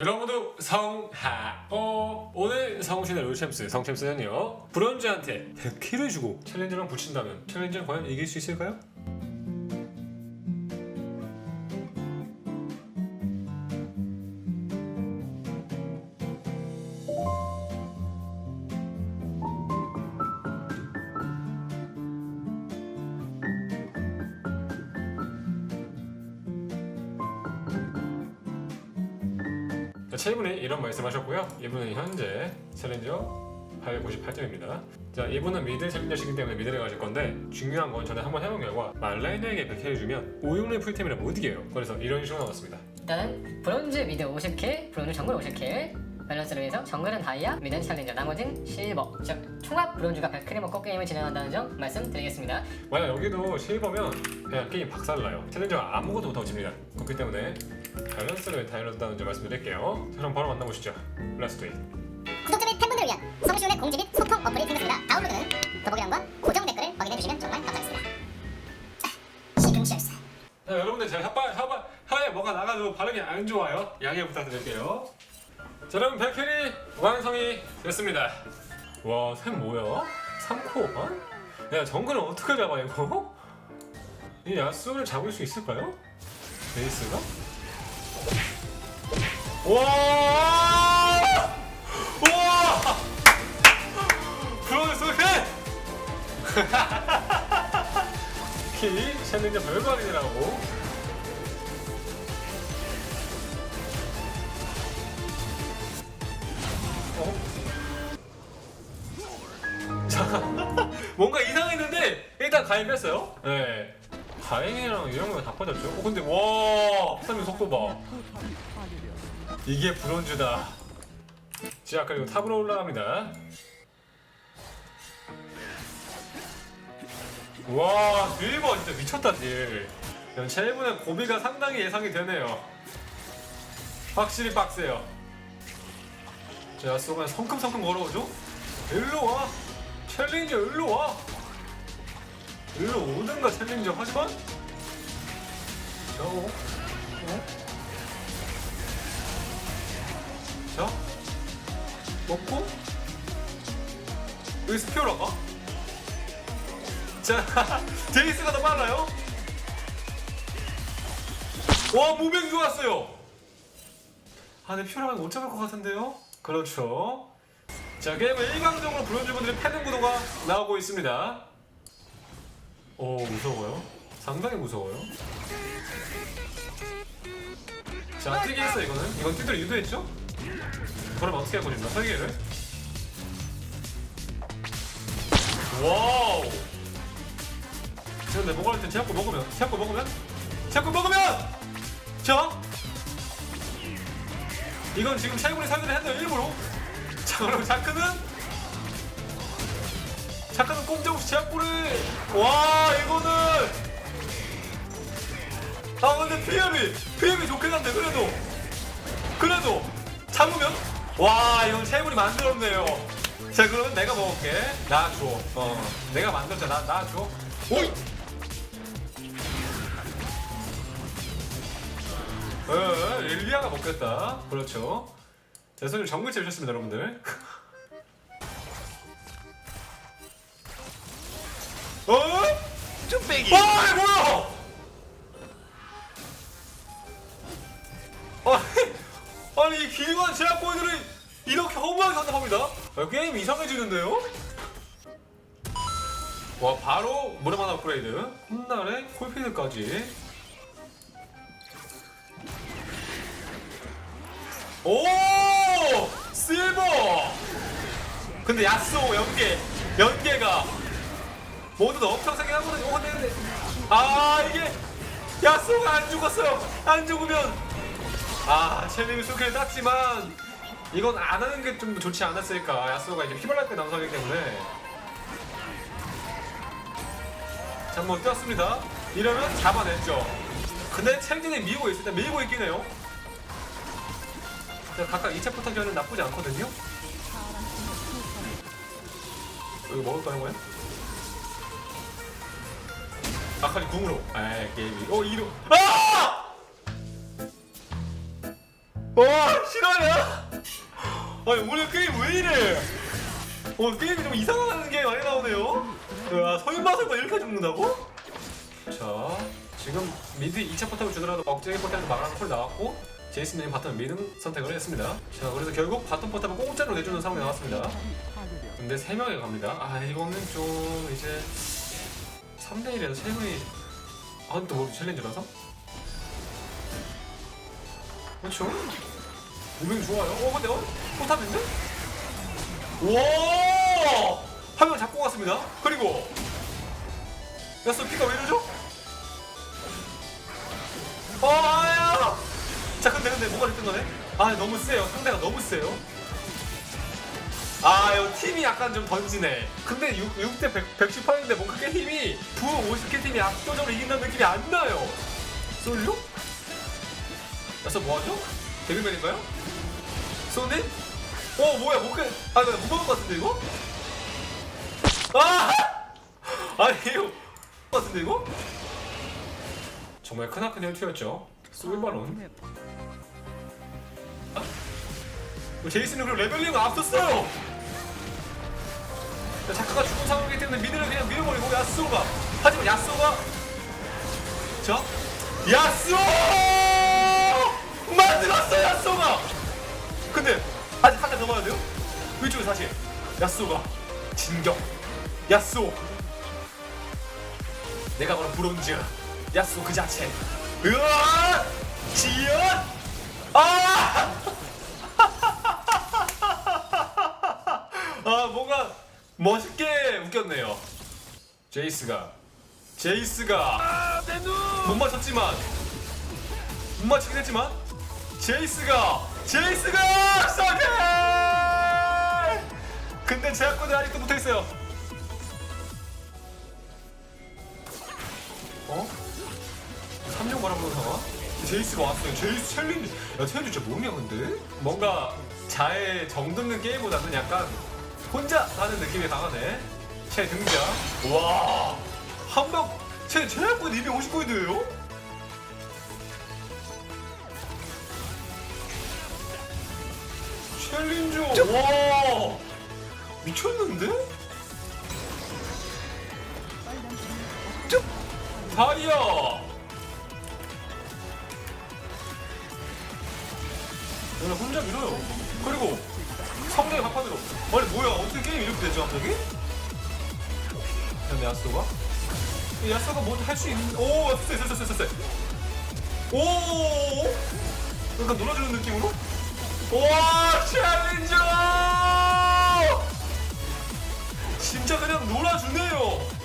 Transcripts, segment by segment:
여러분 모두 성하어 오늘 성신의 롤챔스 성챔스는요 브론즈한테 100킬을 주고 챌린저랑 붙인다면 챌린저는 과연 이길 수 있을까요? 자, 최근에 이런 말씀하셨고요. 이분은 현재 챌린저 898점입니다. 자, 이분은 미드 챌린저시기 때문에 미드를 가실 건데 중요한 건 저는 한번 해본 결과 말라이너에게 100킬 주면 566 풀템이라 못 이겨요. 그래서 이런 식으로 나왔습니다. 일단은 브론즈 미드 50킬, 브론즈 정글 50킬 밸런스를 위해서 정글은 다이아, 미드는 챌린저, 나머진 실버 즉 총합 브론즈가 100킬을 먹고 게임을 진행한다는 점 말씀드리겠습니다 만약 여기도 실버면 그냥 게임 박살나요. 챌린저가 아무것도 못하고 집니다. 그렇기 때문에 밸런스를 다이런다는 점 말씀드릴게요. 자, 그럼 바로 만나보시죠. 도 잇. 구독자 및 팬분들을 위한 성시훈의 공지 및 소통 어플이 생겼습니다. 다운로드는 더보기란과 고정 댓글을 확인해 주시면 정말 감사하겠습니다. 자, 시금치열사. 자, 여러분들 제가 혓바, 혓바, 혀에 뭐가 나가도 발음이 안 좋아요. 양해 부탁드릴게요. 자, 여러분 백혈이 완성이 됐습니다. 와, 샘 뭐야? 3코? 어? 야, 정글은 어떻게 잡아 이거? 이 야스를 잡을 수 있을까요? 베이스가? 와! 와! 브로드 소켓! 키 챌린저 별거 아니라고. 어? 자, 뭔가 이상했는데 일단 가입했어요. 네. 다행이랑 이런 거다 퍼졌죠. 어, 근데 와, 합사면 속도 봐. 이게 브론즈다. 자, 그리고 탑으로 올라갑니다. 와, 딜버 진짜 미쳤다 딜. 첼분의 고비가 상당히 예상이 되네요. 확실히 빡세요. 자, 야스오가 성큼성큼 걸어오죠? 일로 와! 챌린저 일로 와! 일로 오든가 챌린저 하지만 자, 어? 어? 먹고 여기 스피어라가? 자, 데이스가 더 빨라요? 와, 무빙 좋았어요! 아, 내 피오라가 못 잡을 것 같은데요? 그렇죠. 자, 게임은 일방적으로 브론즈분들이 패는 구도가 나오고 있습니다. 오, 무서워요. 상당히 무서워요. 자, 특이했어, 이거는. 이건 띠들 유도했죠? 그럼 어떻게 할 것인가, 설계를? 와우! 자, 근데 먹을 때 제약고 먹으면, 제약고 먹으면? 제약고 먹으면! 자! 이건 지금 샤이군이 설계를 했네요, 일부러. 자, 그럼 자크는? 자크는 꼼짝없이 제약고를! 와, 이거는! 아, 근데 PM이! PM이 좋긴 한데, 그래도! 그래도! 잡으면? 와, 이건 샤이군이 만들었네요. 자, 그러면 내가 먹을게. 나 줘. 어, 내가 만들었잖아. 나 줘. 오이! 어, 릴리아가 먹겠다. 그렇죠. 제 손님 정글 채우셨습니다, 여러분들. 어? 쭈빼기 아, 이게 뭐야? 아니, 이 기관 제약보이들이 이렇게 허무하게 선택합니다. 아, 게임 이상해지는데요? 와, 바로 무릎만 업그레이드. 훗날에 콜피드까지. 오! 실버! 근데 야스오 연계, 연계가 모두 다 엄청 세긴 하거든요. 어, 근데, 근데. 아, 이게 야스오가 안 죽었어요. 안 죽으면. 아, 첼님이 수킬을 땄지만 이건 안 하는 게 좀 좋지 않았을까. 야스오가 이제 휘발랄 때 남성이기 때문에. 자, 한번 뛰었습니다. 이러면 잡아냈죠. 근데 첼진이 밀고 있을 때 밀고 있긴 해요. 자, 각각 2차 부탁전은 나쁘지 않거든요. 여기 먹을 거는 거야? 아카리 궁으로. 에이 게임이. 어 이로. 아! 와 실화야? 아니 오늘 게임 왜 이래? 어 게임이 좀 이상한 게 많이 나오네요. 야 설마 설마 이렇게 죽는다고? 자 지금 미드 2차 포탑을 주더라도 억제기 포탑에서 막아라는 콜 나왔고 제이슨님 바텀 미드 선택을 했습니다. 자 그래서 결국 바텀 포탑을 공짜로 내주는 상황이 나왔습니다. 근데 3명이 갑니다. 아 이거는 좀 이제 3대1에서 최근이 아또 뭐 챌린저라서? 그렇죠? 무빙 좋아요. 어 근데 어? 포탑인데? 와! 한명 잡고 갔습니다. 그리고 야스 피가 왜 이러죠? 어, 아야! 자 근데 근데 뭐가 됐든 간에 아 너무 세요. 상대가 너무 세요. 아, 이 팀이 약간 좀 던지네. 근데 6, 6대 100, 118인데 뭔가 꽤 힘이 부 50개 팀이 압도적으로 이긴다는 느낌이 안 나요. 솔로? 야서 뭐하죠? 데뷔맨인가요? 손님? 어 뭐야 못 가.. 아 이거 못 먹을 것 같은데 이거? 아! 아니 이거 것 같은데 이거? 정말 크나큰 혈투였죠 솔바론 아? 뭐 제이슨은 그럼 레벨링을 앞섰어요 자, 자카가 죽은 상황이기 때문에 미드를 그냥 밀어버리고 야스오가 하지만 야스오가 자 야스오 만들었어 야스오가 근데 아직 한대더 봐야 돼요? 위쪽에 사실 야스오가. 진격. 야스오. 내가 바로 브론즈. 야스오 그 자체. 으아! 지연! 아! 아 뭔가 멋있게 웃겼네요. 제이스가. 제이스가. 못 맞췄지만. 못 맞추긴 했지만. 제이스가 제이스가 시작해 근데 제약권이 아직도 붙어있어요 어? 3년 바라보는 상황? 제이스가 왔어요 제이스 챌린지 야 챌린지 진짜 뭐냐 근데? 뭔가 자의 정듣는 게임보다는 약간 혼자 하는 느낌이 강하네 제 등장 와 한방 제 제약권 259인데요? 챌린저 와. 미쳤는데? 다이아 오늘 혼자 밀어요. 그리고 성장의 파파드로. 아니 뭐야? 어떻게 게임 이렇게 되죠 갑자기? 그다음에 야스오가? 야스오가 뭐 할 수 있는 오 됐어. 오! 약간 놀아주는 느낌으로 와 챌린저! 진짜 그냥 놀아주네요.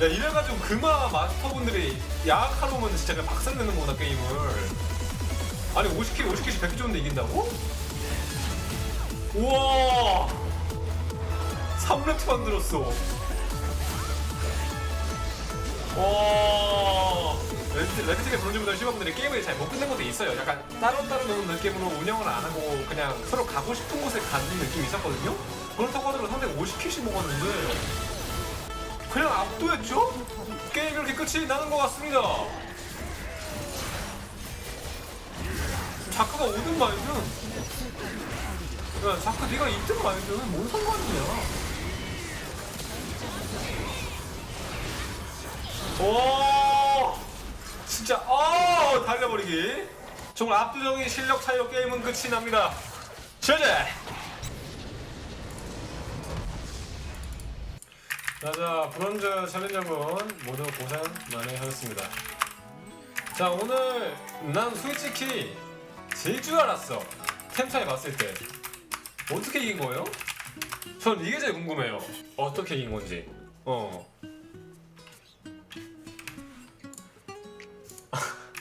야 이래가지고 금화 마스터분들이 야학하러 오면 진짜 그냥 박살내는 거구나 게임을. 아니 50킬 50킬씩 100킬 줬는데 이긴다고? 우와! 3렙트 만들었어. 와 레드- 레드팀의 브론즈보다 시바분들이 게임을 잘 못 끝낸 것도 있어요. 약간 따로따로 노는 느낌으로 운영을 안 하고 그냥 서로 가고 싶은 곳에 가는 느낌이 있었거든요. 그렇다고 하더라도 상대가 50킬씩 먹었는데 그냥 압도했죠? 게임이 이렇게 끝이 나는 것 같습니다. 자크가 5등 말든 야 자크 네가 2등 말든 뭔 상관이야? 오 진짜 어 달려버리기. 정말 압도적인 실력 차이로 게임은 끝이 납니다. 제재! 자자 브론즈 챌린저분 모두 고생 많이 하셨습니다. 자 오늘 난 솔직히 질 줄 알았어. 템 차이 봤을 때. 어떻게 이긴 거예요? 전 이게 제일 궁금해요. 어떻게 이긴 건지. 어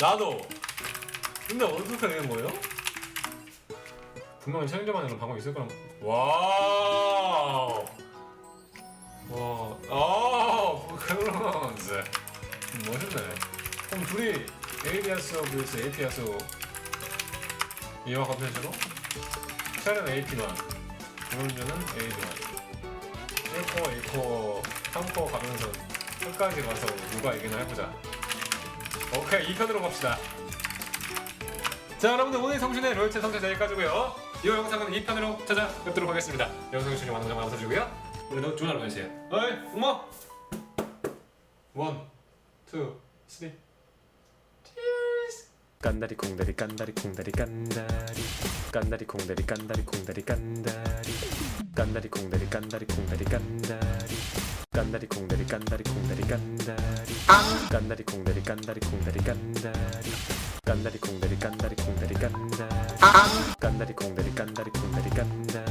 나도 근데 어떻게 이긴 거예요? 분명히 챌린저만에는 방법 있을 거란 와우 와, 아, 그런지 멋있네. 그럼 둘이 ABS vs APS 이와 같은 식으로 셀은 AP만, 브론즈는 AB만 1코어, 2코어, 3코어 가면서 끝까지 가서 누가 이기나 해보자. 오케이, 2편으로 갑시다. 자 여러분들 오늘 성준의 롤체 성적 여기까지고요. 이 영상은 2편으로 찾아뵙도록 하겠습니다. 영상 시청해 많은 정말 감사드리고요. 오늘도 좋은 하루 보내세요. 어이 엄마 원, 투, 쓰리 깐다리 콩다리 깐다리 콩다리 깐다리. 깐다리 콩다리 깐다리 콩다리 깐다리. 깐다리 콩다리 깐다리 콩다리 깐다리 깐다리 콩다리 깐다리 콩다리 깐다리 깐다리 콩다리 깐다리 콩다리 깐다리 깐다리 콩다리 깐다리 콩다리 깐다리 깐다리 콩다리 깐다리 콩다리 깐다리